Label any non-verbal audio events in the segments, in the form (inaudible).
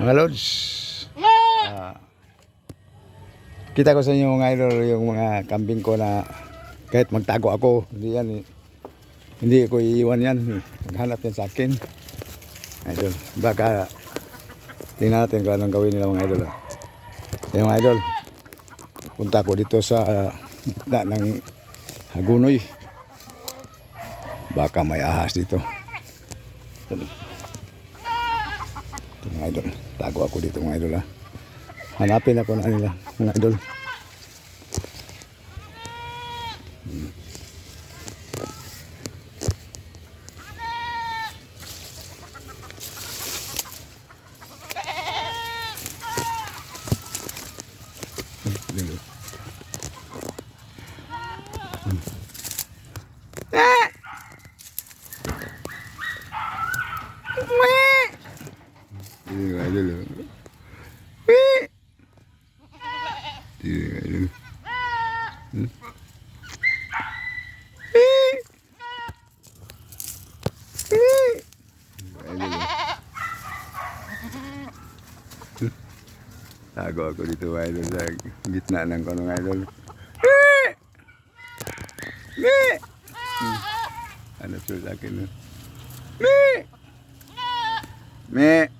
Mga Lods, ah, kita ko sa inyo mga idol yung mga kambing ko na kahit magtago ako, hindi yan eh. Hindi ko iiwan yan. eh. Maghanap yan sa akin. Idol, baka tingnan natin kung anong gawin nila mga idol. ah. Kaya mga idol, punta ko dito sa uh, da ng Hagunoy. Baka may ahas dito. Ito mga idol. Tago ako dito mga idol ha. Hanapin ako na nila mga idol. Yun yung idol. Wee! Yun yung idol. Hmm? Tago ako dito idol sa gitna ng kanong idol. Me! Hmm. Ano sa akin? Me! Me!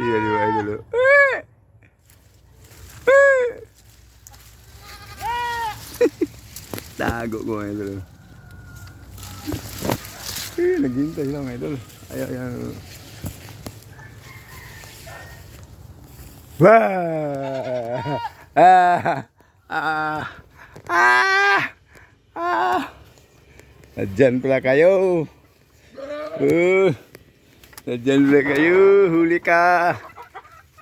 (laughs) di di ba idol? Tago ko idol. Eh, naghintay lang idol. Ayaw, ayaw. Wah! Ah! Ah! Ah! Ah! Nadyan pala kayo. Uh, nadyan pala kayo. Huli ka.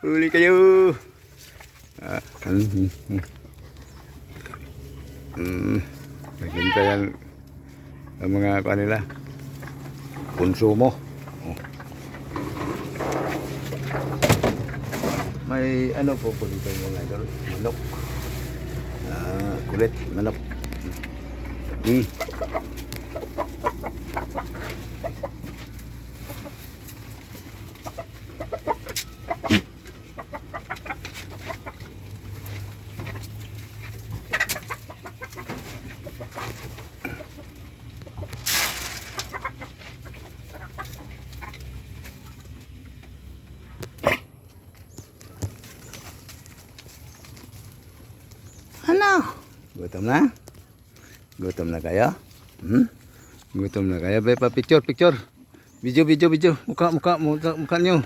Huli kayo. Ah, mm, mm, mm. Naghintayan ang mga kanila. Konsumo. Oh. May ano po po dito yung mga idol. Manok. Ah, kulit. Manok. Hmm. Ano? Gutom na? Gutom na kayo? Hmm? Gutom na kayo? Bay pa picture, picture. Video, video, video. Mukha, mukha, mukha, mukha nyo.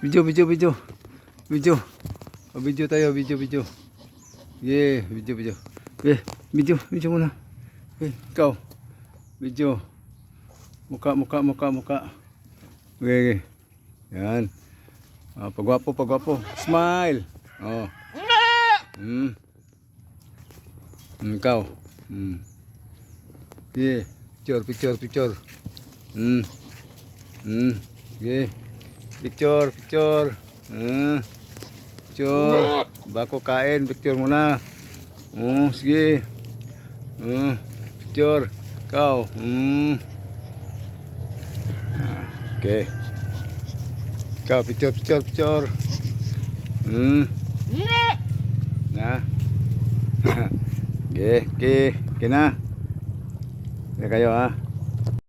Video, video, video. Video. O, video tayo, video, video. Yeah, video, video. Yeah, video, video muna. Okay, ikaw. Video. Mukha, mukha, mukha, mukha. Okay, okay. Yan. Ah, pagwapo, pagwapo. Smile. Oh. Hmm. Hmm, ikaw. Hmm. Yeah. Picture, picture, picture. Hmm. Hmm. Yeah. Picture, picture. Hmm. Picture. Bako kain, picture muna. Oh, sige. Hmm. Picture. Ikaw. Hmm. Okay. Ikaw, picture, picture, picture. Hmm. Na. (laughs) Okay, okay, okay na. Okay kayo ha.